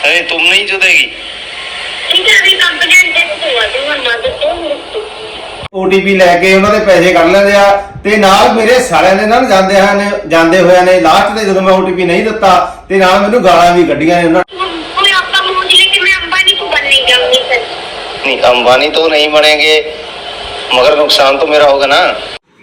अरे तुम नहीं जुदेगी ਓਟੀਪੀ ਲੈ ਕੇ ਉਹਨਾਂ ਦੇ ਪੈਸੇ ਕੱਢ ਲੈਂਦੇ ਆ ਤੇ ਨਾਲ ਮੇਰੇ ਸਾਰਿਆਂ ਦੇ ਨਾਲ ਜਾਂਦੇ ਹਨ ਜਾਂਦੇ ਹੋਇਆਂ ਨੇ ਲਾਸਟ ਤੇ ਜਦੋਂ ਮੈਂ ਓਟੀਪੀ ਨਹੀਂ ਦਿੱਤਾ ਤੇ ਨਾਲ ਮੈਨੂੰ ਗਾਲਾਂ ਵੀ ਕੱਢੀਆਂ ਨੇ ਉਹਨਾਂ कोई आपका मुंह जिले के मैं अंबानी को बनने जाऊंगी सर नहीं अंबानी तो नहीं बनेंगे मगर नुकसान तो मेरा होगा ना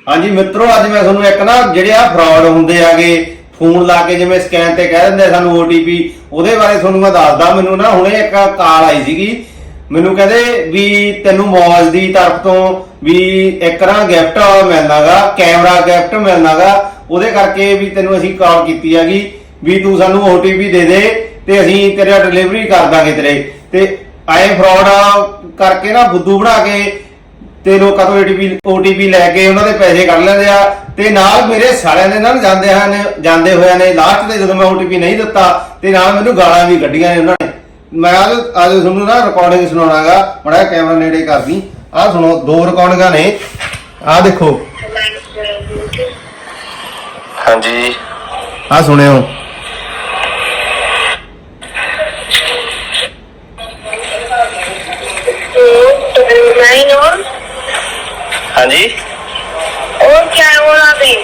ਹਾਂਜੀ ਮਿੱਤਰੋ ਅੱਜ ਮੈਂ ਤੁਹਾਨੂੰ ਇੱਕ ਨਾ ਜਿਹੜੇ ਆ ਫਰਾਡ ਹੁੰਦੇ ਆਗੇ ਫੋਨ ਲਾ ਕੇ ਜਿਵੇਂ ਸਕੈਨ ਤੇ ਕਹਿ ਦਿੰਦੇ ਆ ਸਾਨੂੰ OTP ਉਹਦੇ ਬਾਰੇ ਤੁਹਾਨੂੰ ਮੈਂ ਦੱਸਦਾ, ਮੈਨੂੰ ਨਾ ਹੁਣੇ ਇੱਕ ਕਾਲ ਆਈ ਸੀਗੀ। ਮੈਨੂੰ ਕਹਿੰਦੇ ਵੀ ਤੈਨੂੰ ਮੌਜ ਦੀ ਤਰਫ ਤੋਂ ਵੀ ਇੱਕ ਨਾ ਗਿਫਟ ਮਿਲਣਾਗਾ, ਕੈਮਰਾ ਗਿਫਟ ਮਿਲਣਾਗਾ, ਉਹਦੇ ਕਰਕੇ ਵੀ ਤੈਨੂੰ ਅਸੀਂ ਕਾਲ ਕੀਤੀ ਹੈਗੀ, ਵੀ ਤੂੰ ਸਾਨੂੰ OTP ਦੇ ਦੇ ਤੇ ਅਸੀਂ ਤੇਰਾ ਡਿਲੀਵਰੀ ਕਰ ਦਾਂਗੇ ਤੇਰੇ। ਤੇ ਆਏ ਫਰਾਡ ਕਰਕੇ ਨਾ ਬੁੱਧੂ ਬਣਾ ਕੇ ਤੇ ਲੋਕਾਂ ਤੋਂ OTP OTP ਲੈ ਕੇ ਉਹਨਾਂ ਦੇ ਪੈਸੇ ਕੱਢ ਲੈਂਦੇ ਆ ਤੇ ਨਾਲ ਮੇਰੇ ਸਾਲਿਆਂ ਦੇ ਨਾਲ ਜਾਂਦੇ ਹਨ ਜਾਂਦੇ ਹੋਇਆਂ ਨੇ। ਲਾਸਟ ਤੇ ਜਦੋਂ ਮੈਂ OTP ਨਹੀਂ ਦਿੱਤਾ ਤੇ ਨਾਲ ਮੈਨੂੰ ਗਾਲਾਂ ਵੀ ਕੱਢੀਆਂ ਨੇ ਉਹਨਾਂ ਨੇ। ਮੈਂ ਅੱਜ ਅੱਜ ਤੁਹਾਨੂੰ ਨਾ ਰਿਕਾਰਡਿੰਗ ਸੁਣਾਉਣਾਗਾ। ਬੜਾ ਕੈਮਰਾ ਨੇੜੇ ਕਰਦੀ ਆਹ ਸੁਣੋ ਦੋ ਰਿਕਾਰਡਿੰਗਾਂ ਨੇ। ਆਹ ਦੇਖੋ। जी ਆਹ ਸੁਣਿਓ। हाँ जी और क्या है और अभी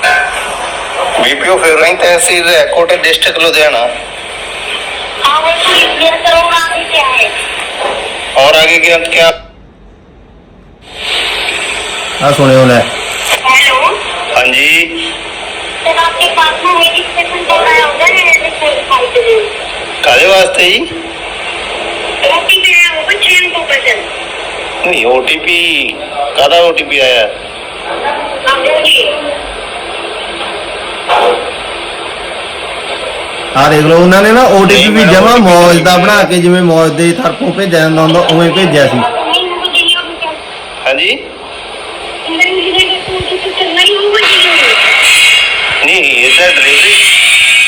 बीपीओ फिर रही तहसील कोटे डिस्ट्रिक्ट लुधियाना हाँ वो तो क्लियर करो और आगे क्या है और आगे क्या क्या ਆਹ ਸੁਣਿਓ ਲੈ हेलो हाँ जी सर आपके पास में रजिस्ट्रेशन चल रहा होगा ना रजिस्ट्रेशन दिखाई दे रही काले वास्ते ही ओटी पे है वो छह को पसंद ਨਹੀਂ ਓਟੀਪੀ ਕਾਹਦਾ ਓਟੀਪੀ ਆਇਆ? ਆ ਦੇਖ ਲਓ ਉਹਨਾਂ ਨੇ ਨਾ ਓਟੀਪੀ ਵੀ ਜਮਾ ਮੌਜ ਦਾ ਬਣਾ ਕੇ ਜਿਵੇਂ ਮੌਜ ਦੇ ਤਰਫੋਂ ਭੇਜਿਆ ਜਾਂਦਾ ਹੁੰਦਾ ਉਵੇਂ ਭੇਜਿਆ ਸੀ। ਹਾਂਜੀ? ਨਹੀਂ ਇਹ ਤਾਂ ਡਿਲੀਵਰੀ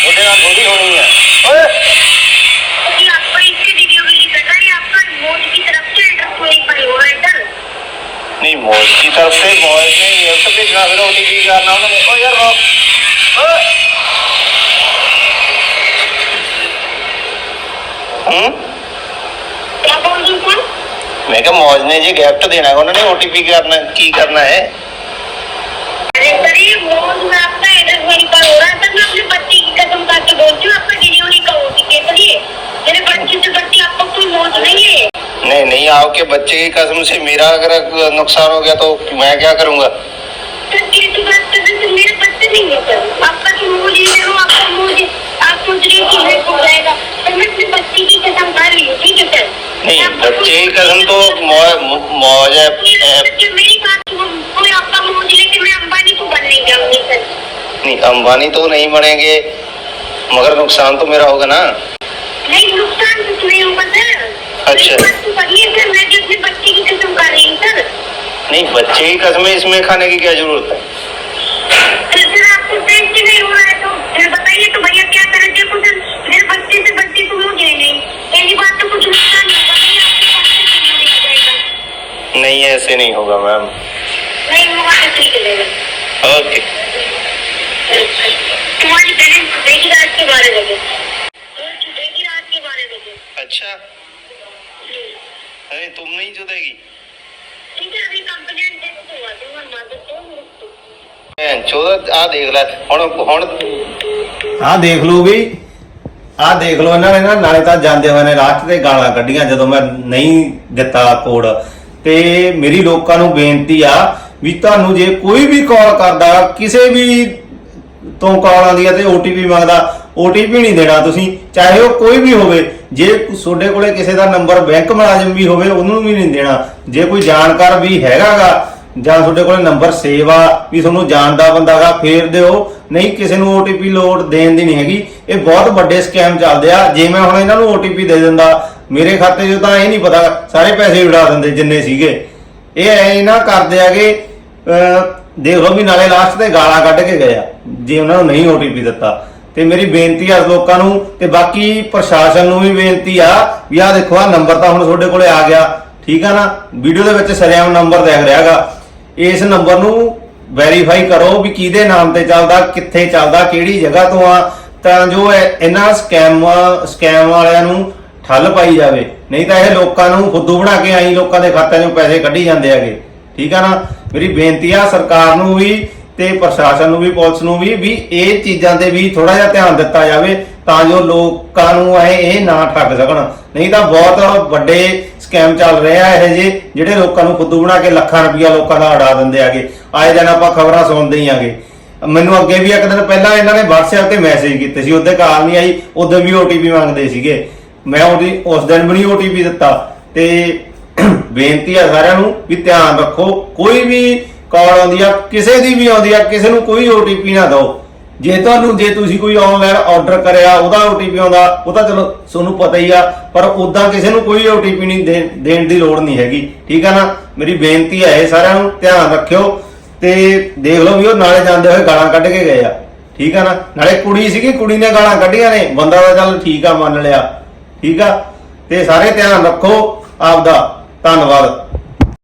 ਉਹਦੇ ਨਾਲ ਹੁੰਦੀ ਹੋਣੀ ਹੈ ਓਏ! नहीं की तरफ़ से मौज ने ये सब भेजना फिर ओटीपी करना उन्होंने ओ यार वो हम्म? क्या बोल रही सर मैं क्या मौज ने जी गिफ्ट देना है उन्होंने ओटीपी करना की करना है। अरे सर ये मोज में आपका एड्रेस वेरीफाई हो रहा है सर मैं अपने बच्चे की कसम खा के बोलती हूँ आपका डिलीवरी का ओटीपी है सर? ये गाँव के बच्चे की कसम से मेरा अगर नुकसान हो गया तो मैं क्या करूँगा? नहीं बच्चे की कसम तो मौज है। नहीं अंबानी तो नहीं बनेंगे मगर नुकसान तो मेरा होगा ना। नहीं नुकसान नहीं होगा अच्छा। तो सुनिए सर मैं भी अपने बच्चे की कसम खा रही हूँ सर। नहीं बच्चे की कसमें इसमें खाने की क्या ज़रूरत है? सर सर आपको टेस्ट नहीं हो रहा है तो बताइए तो भैया क्या करें? देखो सर मेरे बच्चे से बच्चे को मुझे नहीं। पहली बात तो कुछ नुकसान होगा नहीं आपके पास से डिलीवरी हो जाएगा। नहीं ऐसे नहीं होगा मैम। नहीं होगा तो ठीक है ओके। तुम्हारी देगी रात के बारह ਆ ਦੇਖ ਲੈ, ਹੁਣ ਹੁਣ ਆਹ ਦੇਖ ਲਓ ਵੀ, ਆਹ ਦੇਖ ਲਓ ਇਹਨਾਂ ਨੇ ਨਾ, ਨਾਲੇ ਤਾਂ ਜਾਂਦੇ ਹੋਏ ਨੇ ਲਾਸਟ ਤੇ ਗਾਲਾਂ ਕੱਢੀਆਂ ਜਦੋਂ ਮੈਂ ਨਹੀਂ ਦਿੱਤਾ ਕੋਡ। ਤੇ ਮੇਰੀ ਲੋਕਾਂ ਨੂੰ ਬੇਨਤੀ ਆ ਵੀ ਤੁਹਾਨੂੰ ਜੇ ਕੋਈ ਵੀ ਕਾਲ ਕਰਦਾ, ਕਿਸੇ ਵੀ ਤੋਂ ਕਾਲ ਆਉਂਦੀ ਹੈ ਤੇ OTP ਮੰਗਦਾ OTP ਨਹੀਂ ਦੇਣਾ ਤੁਸੀਂ, ਚਾਹੇ ਉਹ ਕੋਈ ਵੀ ਹੋਵੇ, ਜੇ ਤੁਹਾਡੇ ਕੋਲੇ ਕਿਸੇ ਦਾ ਨੰਬਰ ਬੈਂਕ ਮੁਲਾਜ਼ਮ ਵੀ ਹੋਵੇ, ਉਹਨੂੰ ਵੀ ਨਹੀਂ ਦੇਣਾ। ਜੇ ਕੋਈ ਜਾਣਕਾਰ ਵੀ ਹੈਗਾਗਾ ਜਾਂ ਤੁਹਾਡੇ ਕੋਲ ਨੰਬਰ ਸੇਵ ਆ ਵੀ ਤੁਹਾਨੂੰ ਜਾਣਦਾ ਬੰਦਾਗਾ ਫੇਰ ਦਿਓ। ਨਹੀਂ, ਕਿਸੇ ਨੂੰ OTP ਲੋਡ ਦੇਣ ਦੀ ਨਹੀਂ ਹੈਗੀ। ਇਹ ਬਹੁਤ ਵੱਡੇ ਸਕੈਮ ਚੱਲਦੇ ਆ। ਜੇ ਮੈਂ ਹੁਣ ਇਹਨਾਂ ਨੂੰ OTP ਦੇ ਦਿੰਦਾ, ਮੇਰੇ ਖਾਤੇ 'ਚ ਤਾਂ ਇਹ ਨਹੀਂ ਪਤਾ, ਸਾਰੇ ਪੈਸੇ ਉਡਾ ਦਿੰਦੇ ਜਿੰਨੇ ਸੀਗੇ। ਇਹ ਐ ਨਾ ਕਰਦੇ ਆਗੇ ਅਹ, ਦੇਖ ਲਓ ਵੀ ਨਾਲੇ ਲਾਸਟ ਤੇ ਗਾਲਾਂ ਕੱਢ ਕੇ ਗਏ ਆ, ਜੇ ਉਹਨਾਂ ਨੂੰ ਨਹੀਂ OTP ਦਿੱਤਾ। ਤੇ ਮੇਰੀ ਬੇਨਤੀ ਆ ਲੋਕਾਂ ਨੂੰ, ਤੇ ਬਾਕੀ ਪ੍ਰਸ਼ਾਸਨ ਨੂੰ ਵੀ ਬੇਨਤੀ ਆ, ਵੀ ਆਹ ਦੇਖੋ ਆ ਨੰਬਰ ਤਾਂ ਹੁਣ ਤੁਹਾਡੇ ਕੋਲੇ ਆ ਗਿਆ। ਠੀਕ ਆ ਨਾ? ਵੀਡੀਓ ਦੇ ਵਿੱਚ ਸਰਿਆਮ ਨੰਬਰ ਦਿਖ ਰਿਹਾਗਾ ਇਸ ਨੰਬਰ ਨੂੰ ਵੈਰੀਫਾਈ ਕਰੋ ਵੀ ਕਿਹਦੇ ਨਾਮ ਤੇ ਚੱਲਦਾ, ਕਿੱਥੇ ਚੱਲਦਾ, ਕਿਹੜੀ ਜਗ੍ਹਾ ਤੋਂ ਆ, ਤਾਂ ਜੋ ਇਹਨਾਂ ਸਕੈਮ ਸਕੈਮ ਵਾਲਿਆਂ ਨੂੰ ਠੱਲ ਪਾਈ ਜਾਵੇ। ਨਹੀਂ ਤਾਂ ਇਹ ਲੋਕਾਂ ਨੂੰ ਫੁੱਦੂ ਬਣਾ ਕੇ ਆਈ, ਲੋਕਾਂ ਦੇ ਖਾਤਿਆਂ 'ਚੋਂ ਪੈਸੇ ਕੱਢੀ ਜਾਂਦੇ ਹੈਗੇ। ਠੀਕ ਆ ਨਾ? ਮੇਰੀ ਬੇਨਤੀ ਆ ਸਰਕਾਰ ਨੂੰ ਵੀ ਤੇ ਪ੍ਰਸ਼ਾਸਨ ਨੂੰ ਵੀ, ਪੁਲਿਸ ਨੂੰ ਵੀ ਵੀ ਇਹ ਚੀਜ਼ਾਂ ਤੇ ਵੀ ਥੋੜਾ ਜਿਹਾ ਧਿਆਨ ਦਿੱਤਾ ਜਾਵੇ ਤਾਂ ਜੋ ਲੋਕਾਂ ਨੂੰ ਇਹ ਇਹ ਨਾ ਠੱਗ ਸਕਣ। ਨਹੀਂ ਤਾਂ ਬਹੁਤ ਵੱਡੇ ਸਕੈਮ ਚੱਲ ਰਿਹਾ ਆ ਇਹ ਜੇ, ਜਿਹੜੇ ਲੋਕਾਂ ਨੂੰ ਫੁੱਦੂ ਬਣਾ ਕੇ ਲੱਖਾਂ ਰੁਪਇਆ ਲੋਕਾਂ ਦਾ ਉਡਾ ਦਿੰਦੇ ਆਗੇ। ਆਏ ਦਿਨ ਆਪਾਂ ਖਬਰਾਂ ਸੁਣਦੇ ਹੀ ਆਗੇ। ਮੈਨੂੰ ਅੱਗੇ ਵੀ ਇੱਕ ਦਿਨ ਪਹਿਲਾਂ ਇਹਨਾਂ ਨੇ WhatsApp ਤੇ ਮੈਸੇਜ ਕੀਤੇ ਸੀ, ਉਹਦੇ ਕਾਲ ਨਹੀਂ ਆਈ, ਉਦੋਂ ਵੀ OTP ਮੰਗਦੇ ਸੀਗੇ। ਮੈਂ ਉਹਦੀ, ਉਸ ਦਿਨ ਵੀ ਨਹੀਂ OTP ਦਿੱਤਾ। ਤੇ ਬੇਨਤੀ ਆ ਸਾਰਿਆਂ ਨੂੰ ਵੀ ਧਿਆਨ ਰੱਖੋ, ਕੋਈ ਵੀ ਕਾਲ ਆਉਂਦੀ ਆ, ਕਿਸੇ ਦੀ ਵੀ ਆਉਂਦੀ ਆ, ਕਿਸੇ ਨੂੰ ਕੋਈ OTP ਨਾ ਦਿਓ। ਜੇ ਤੁਹਾਨੂੰ, ਜੇ ਤੁਸੀਂ ਕੋਈ ਆਨਲਾਈਨ ਆਰਡਰ ਕਰਿਆ, ਉਹਦਾ OTP ਆਉਂਦਾ, ਉਹ ਤਾਂ ਚਲੋ ਤੁਹਾਨੂੰ ਪਤਾ ਹੀ ਆ, ਪਰ ਉਦਾਂ ਕਿਸੇ ਨੂੰ ਕੋਈ OTP ਨਹੀਂ ਦੇਣ ਦੀ ਲੋੜ ਨਹੀਂ ਹੈਗੀ। ਠੀਕ ਆ ਨਾ? ਮੇਰੀ ਬੇਨਤੀ ਹੈ ਇਹ ਸਾਰਿਆਂ ਨੂੰ, ਧਿਆਨ ਰੱਖਿਓ ਤੇ ਦੇਖ ਲਓ ਵੀ ਉਹ ਨਾਲੇ ਜਾਂਦੇ ਹੋਏ ਗਾਲਾਂ ਕੱਢ ਕੇ ਗਏ ਆ। ਠੀਕ ਆ ਨਾ? ਨਾਲੇ ਕੁੜੀ ਸੀਗੀ, ਕੁੜੀ ਨੇ ਗਾਲਾਂ ਕੱਢੀਆਂ ਨੇ। ਬੰਦਾ ਤਾਂ ਚੱਲ ਠੀਕ ਆ, ਮੰਨ ਲਿਆ। ਠੀਕ ਆ? ਤੇ ਸਾਰੇ ਧਿਆਨ ਰੱਖੋ। ਆਪਦਾ। ਧੰਨਵਾਦ।